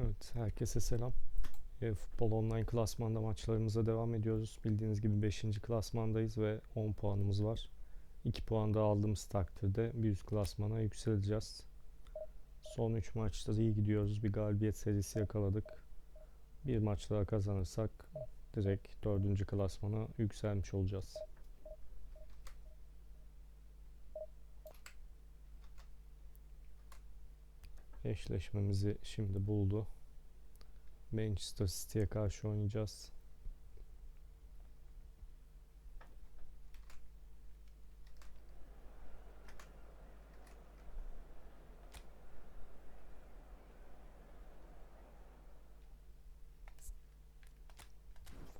Evet, herkese selam. E, Futbol Online klasmanda maçlarımıza devam ediyoruz. Bildiğiniz gibi 5. klasmandayız ve 10 puanımız var. 2 puan daha aldığımız takdirde bir üst klasmana yükseleceğiz. Son 3 maçta iyi gidiyoruz. Bir galibiyet serisi yakaladık. Bir maç daha kazanırsak direkt 4. klasmana yükselmiş olacağız. Eşleşmemizi şimdi buldu. Manchester City'ye karşı oynayacağız.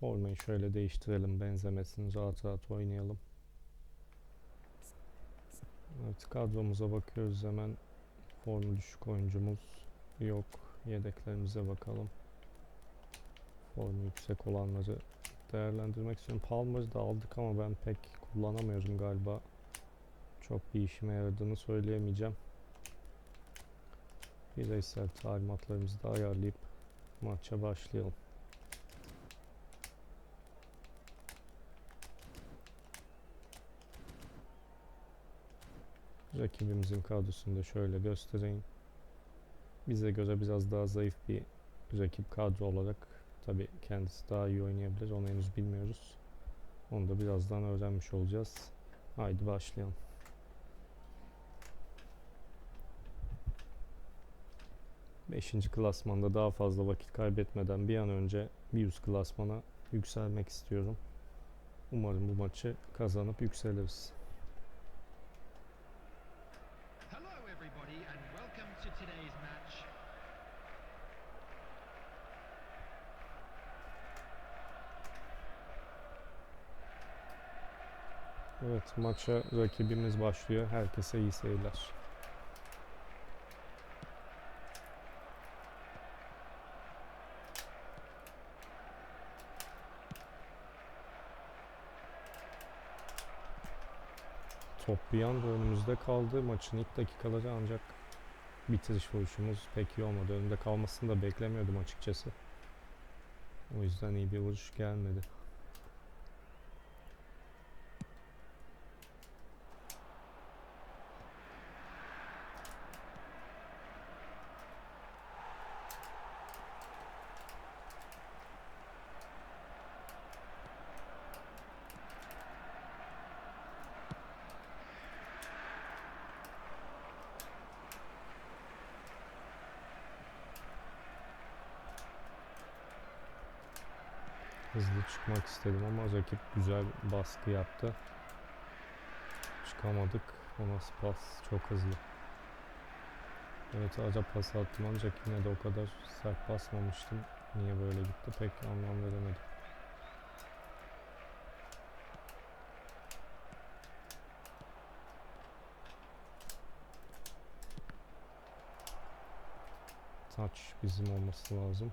Formayı şöyle değiştirelim benzemesin rahat rahat oynayalım. Evet kadromuza bakıyoruz hemen. Formu düşük oyuncumuz yok. Yedeklerimize bakalım. Formu yüksek olanları değerlendirmek istiyorum. Palmer'ı da aldık ama ben pek kullanamıyorum galiba. Çok bir işime yaradığını söyleyemeyeceğim. Bireysel talimatlarımızı da ayarlayıp maça başlayalım. Rakibimizin kadrosunu da şöyle göstereyim. Bize göre biraz daha zayıf bir rakip kadro olarak tabi kendisi daha iyi oynayabilir. Onu henüz bilmiyoruz. Onu da birazdan öğrenmiş olacağız. Haydi başlayalım. Beşinci klasmanda daha fazla vakit kaybetmeden bir an önce bir üst klasmana yükselmek istiyorum. Umarım bu maçı kazanıp yükseliriz. Evet maça rakibimiz başlıyor. Herkese iyi seyirler. Top bir anda önümüzde kaldı. Maçın ilk dakikaları ancak bitiriş vuruşumuz pek iyi olmadı. Önümde kalmasını da beklemiyordum açıkçası. O yüzden iyi bir vuruş gelmedi. Hızlı çıkmak istedim ama rakip güzel baskı yaptı. Çıkamadık. O nasıl pas? Çok hızlı. Evet ara pas attım ancak yine de o kadar sert basmamıştım. Niye böyle gitti pek anlam veremedim. Touch bizim olması lazım.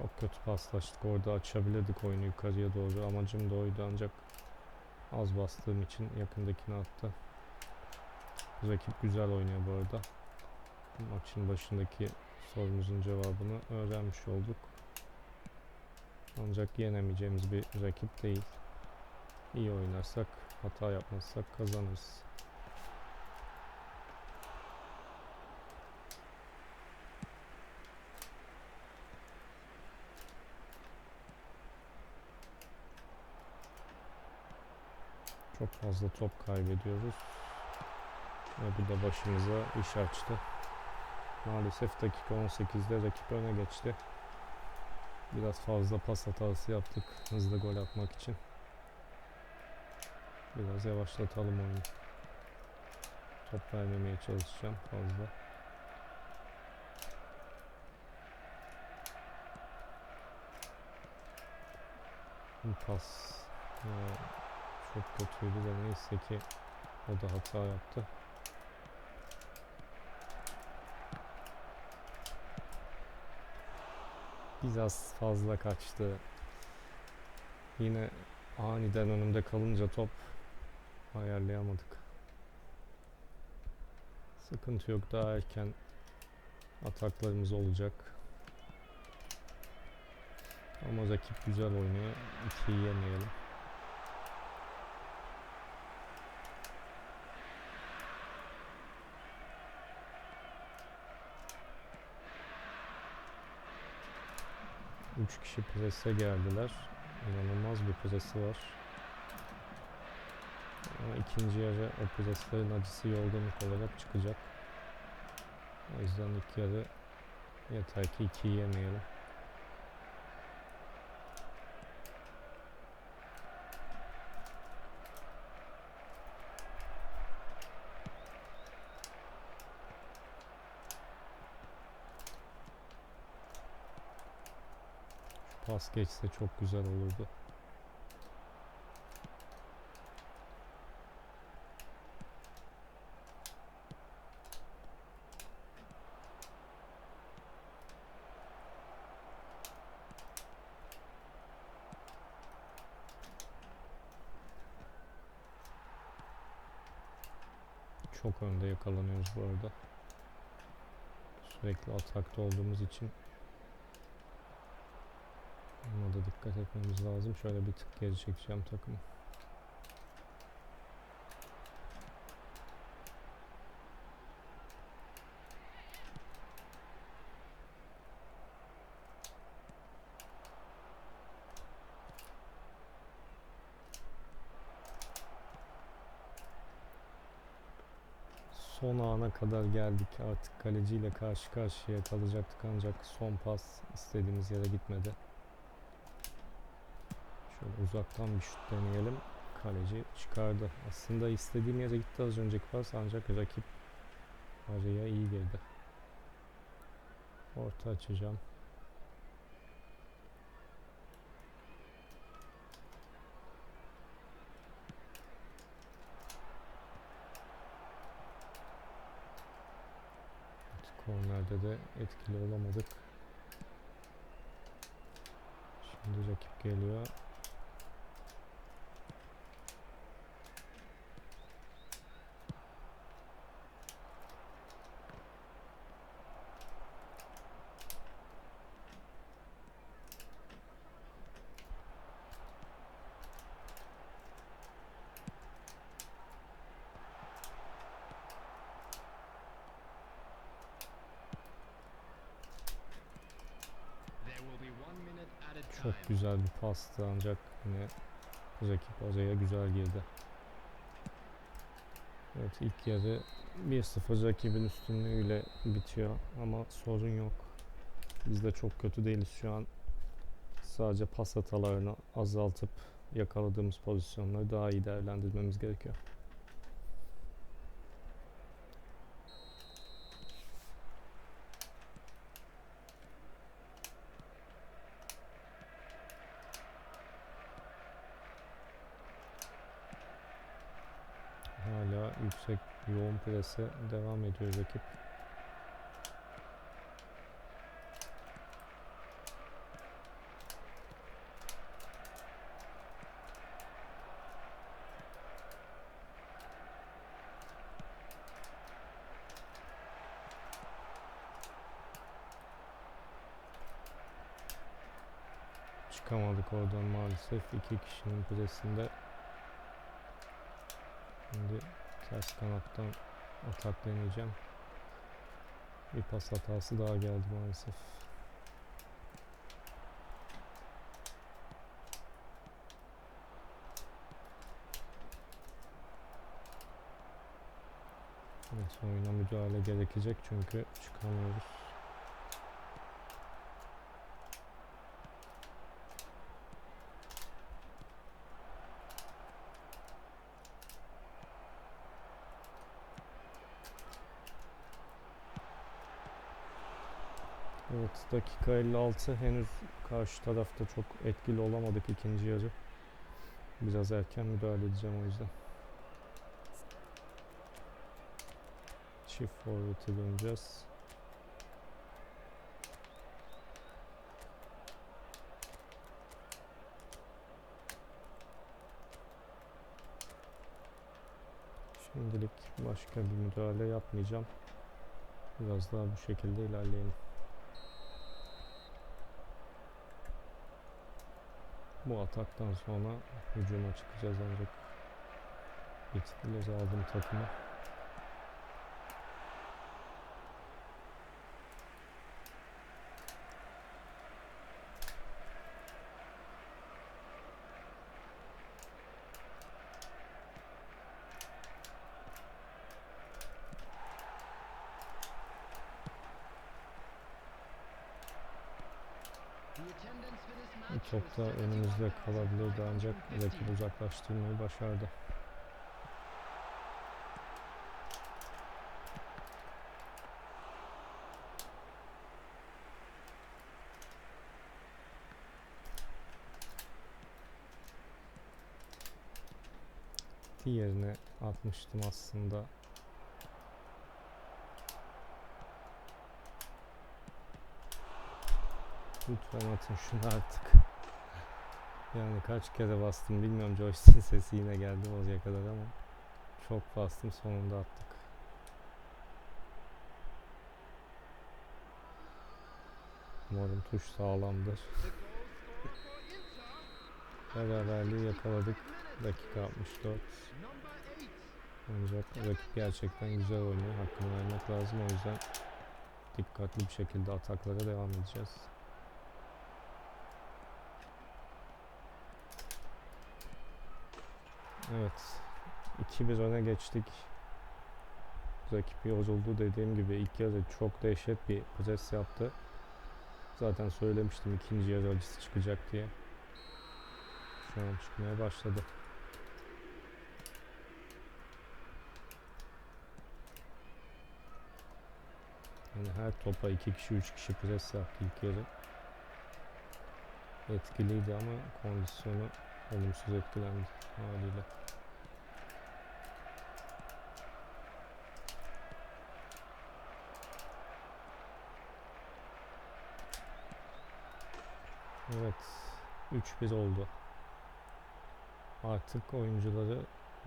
Çok kötü paslaştık. Orada açabilirdik oyunu yukarıya doğru. Amacım da oydu ancak az bastığım için yakındakini attı. Rakip güzel oynuyor bu arada. Maçın başındaki sorumuzun cevabını öğrenmiş olduk. Ancak yenemeyeceğimiz bir rakip değil. İyi oynarsak, hata yapmazsak kazanırız. Fazla top kaybediyoruz. Ve bu da başımıza iş açtı. Maalesef dakika 18'de rakip öne geçti. Biraz fazla pas hatası yaptık hızlı gol atmak için. Biraz yavaşlatalım oyunu. Top vermemeye çalışacağım fazla. Bu pas. Ee, çok kötüydü de neyse ki o da hata yaptı. Biraz fazla kaçtı. Yine aniden önümde kalınca top ayarlayamadık. Sıkıntı yok daha erken ataklarımız olacak. Ama rakip güzel oynuyor. İkiyi yemeyelim. Üç kişi prese geldiler. İnanılmaz bir presi var. Ama ikinci yarı o preslerin acısı yorgunluk olarak çıkacak. O yüzden ilk yarı yeter ki ikiyi yemeyelim. Pas geçse çok güzel olurdu. Çok önde yakalanıyoruz bu arada. Sürekli atakta olduğumuz için Buna da dikkat etmemiz lazım. Şöyle bir tık geri çekeceğim takımı. Son ana kadar geldik. Artık kaleciyle karşı karşıya kalacaktık ancak son pas istediğimiz yere gitmedi. Şöyle uzaktan bir şut deneyelim. Kaleci çıkardı. Aslında istediğim yere gitti az önceki pas ancak rakip araya iyi girdi. Orta açacağım. Kornerde de etkili olamadık. Şimdi rakip geliyor. Çok güzel bir pastı ancak yine rakip araya güzel girdi. Evet ilk yarı 1-0 rakibin üstünlüğüyle bitiyor ama sorun yok. Biz de çok kötü değiliz şu an. Sadece pas hatalarını azaltıp yakaladığımız pozisyonları daha iyi değerlendirmemiz gerekiyor. Hala yüksek yoğun prese devam ediyor rakip. Çıkamadık oradan maalesef iki kişinin presinde. Şimdi ters atak deneyeceğim. Bir pas hatası daha geldi maalesef. Evet oyuna müdahale gerekecek çünkü çıkamıyoruz. Evet dakika 56 henüz karşı tarafta çok etkili olamadık ikinci yarı. Biraz erken müdahale edeceğim o yüzden. Çift forvet'e döneceğiz. Şimdilik başka bir müdahale yapmayacağım. Biraz daha bu şekilde ilerleyelim. Bu ataktan sonra hücuma çıkacağız ancak bitkileri aldım takımı. Top da 71,550. önümüzde kalabilirdi ancak rakip uzaklaştırmayı başardı. Diğerine atmıştım aslında. Lütfen atın şunu artık. Yani kaç kere bastım bilmiyorum joystick sesi yine geldi oraya kadar ama çok bastım sonunda attık. Umarım tuş sağlamdır. Beraberliği yakaladık. Dakika 64. Number 8. Ancak rakip gerçekten güzel oynuyor. Hakkını vermek lazım. O yüzden dikkatli bir şekilde ataklara devam edeceğiz. Evet. 2-1 öne geçtik. Rakip yoruldu dediğim gibi ilk yarı çok dehşet bir pres yaptı. Zaten söylemiştim ikinci yarı acısı çıkacak diye. Şu an çıkmaya başladı. Yani her topa iki kişi, üç kişi pres yaptı ilk yarı. Etkiliydi ama kondisyonu olumsuz etkilendi haliyle. Evet, 3-1 oldu. Artık oyuncuları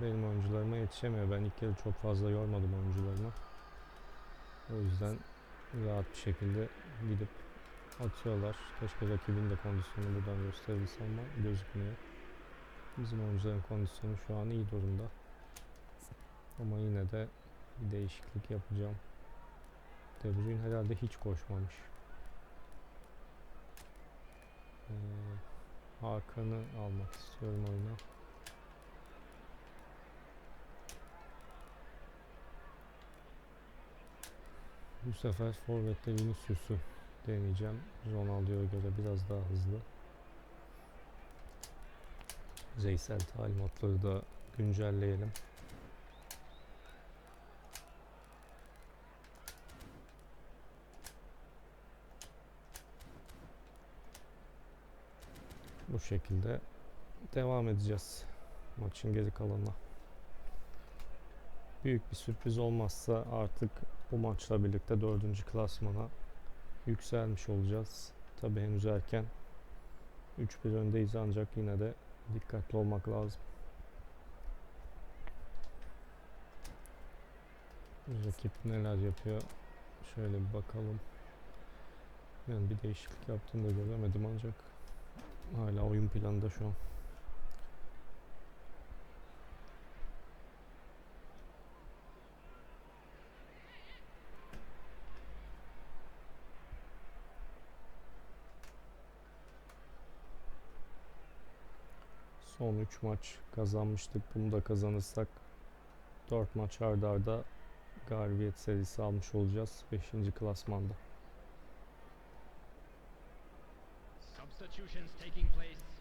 benim oyuncularıma yetişemiyor. Ben ilk yarı çok fazla yormadım oyuncularımı. O yüzden rahat bir şekilde gidip atıyorlar. Keşke rakibin de kondisyonu buradan gösterilse ama gözükmüyor. Bizim oyuncuların kondisyonu şu an iyi durumda. Ama yine de bir değişiklik yapacağım. De Bruyne herhalde hiç koşmamış. Ee, Hakan'ı almak istiyorum oyuna. Bu sefer Forvet'te Vinicius'u deneyeceğim. Ronaldo'ya göre biraz daha hızlı. Zeysel talimatları da güncelleyelim. Bu şekilde devam edeceğiz maçın geri kalanına. Büyük bir sürpriz olmazsa artık bu maçla birlikte dördüncü klasmana yükselmiş olacağız. Tabi henüz erken. 3-1 öndeyiz ancak yine de dikkatli olmak lazım. Rakip neler yapıyor? Şöyle bir bakalım. Yani bir değişiklik yaptığını da göremedim ancak hala oyun planında şu an. Son 3 maç kazanmıştık. Bunu da kazanırsak 4 maç arda arda galibiyet serisi almış olacağız 5. klasmanda.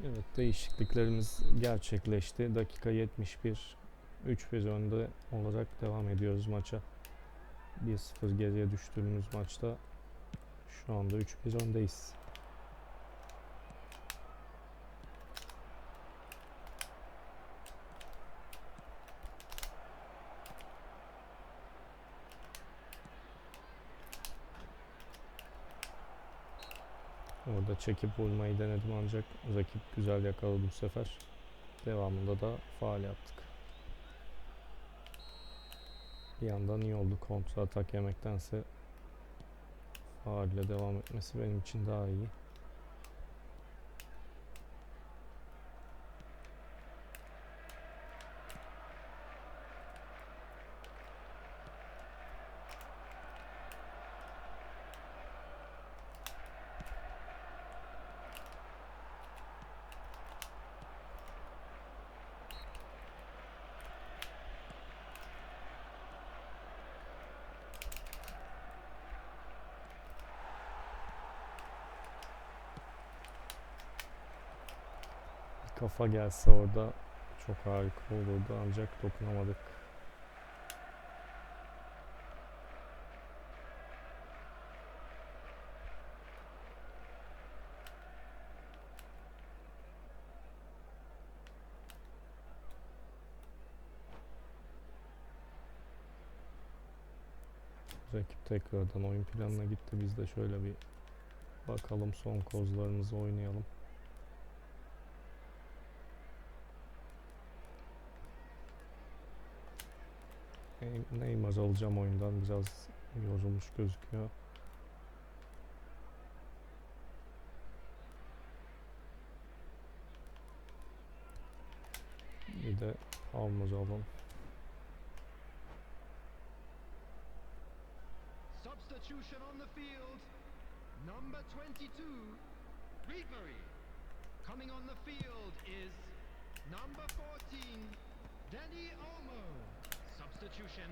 Evet değişikliklerimiz gerçekleşti. Dakika 71 3-1 önde olarak devam ediyoruz maça. 1-0 geriye düştüğümüz maçta şu anda 3-1 öndeyiz. Orada çekip vurmayı denedim ancak rakip güzel yakaladı bu sefer. Devamında da faal yaptık. Bir yandan iyi oldu kontra atak yemektense faalle devam etmesi benim için daha iyi. Kafa gelse orada çok harika olurdu ancak dokunamadık. Rakip tekrardan oyun planına gitti. Biz de şöyle bir bakalım son kozlarımızı oynayalım. Ney- Neymar alacağım oyundan biraz yorulmuş gözüküyor. Bir de Almaz alalım. Substitution on the field. Number 22, Ribery. Coming on the field is number 14, Danny Olmo. Substitution.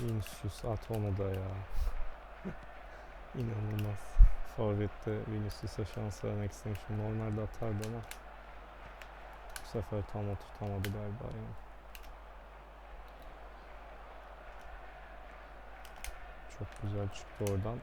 Vinicius at onu da ya. İnanılmaz. Forvet'te Vinicius'a şans vermek istemişim. Normalde atardı ama bu sefer tam oturtamadı galiba yani. Çok güzel çıktı oradan.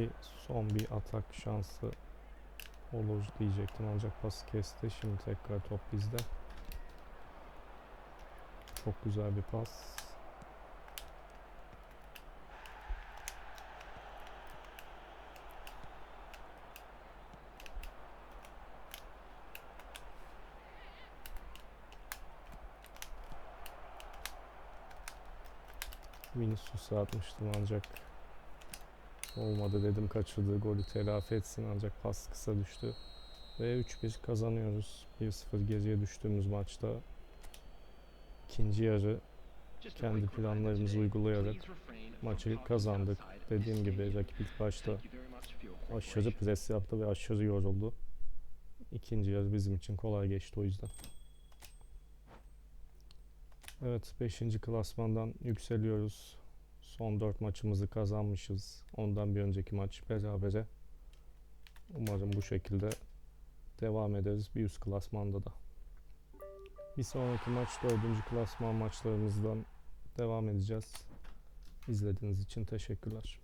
Belki son bir atak şansı olur diyecektim ancak pası kesti. Şimdi tekrar top bizde. Çok güzel bir pas. Vinicius'a atmıştım ancak olmadı dedim kaçırdığı golü telafi etsin ancak pas kısa düştü. Ve 3-1 kazanıyoruz. 1-0 geriye düştüğümüz maçta ikinci yarı kendi planlarımızı uygulayarak maçı kazandık. Dediğim gibi rakip ilk başta aşırı pres yaptı ve aşırı yoruldu. İkinci yarı bizim için kolay geçti o yüzden. Evet 5. klasmandan yükseliyoruz. Son 4 maçımızı kazanmışız. Ondan bir önceki maç berabere. Umarım bu şekilde devam ederiz bir üst klasmanda da. Bir sonraki maç 4. klasman maçlarımızdan devam edeceğiz. İzlediğiniz için teşekkürler.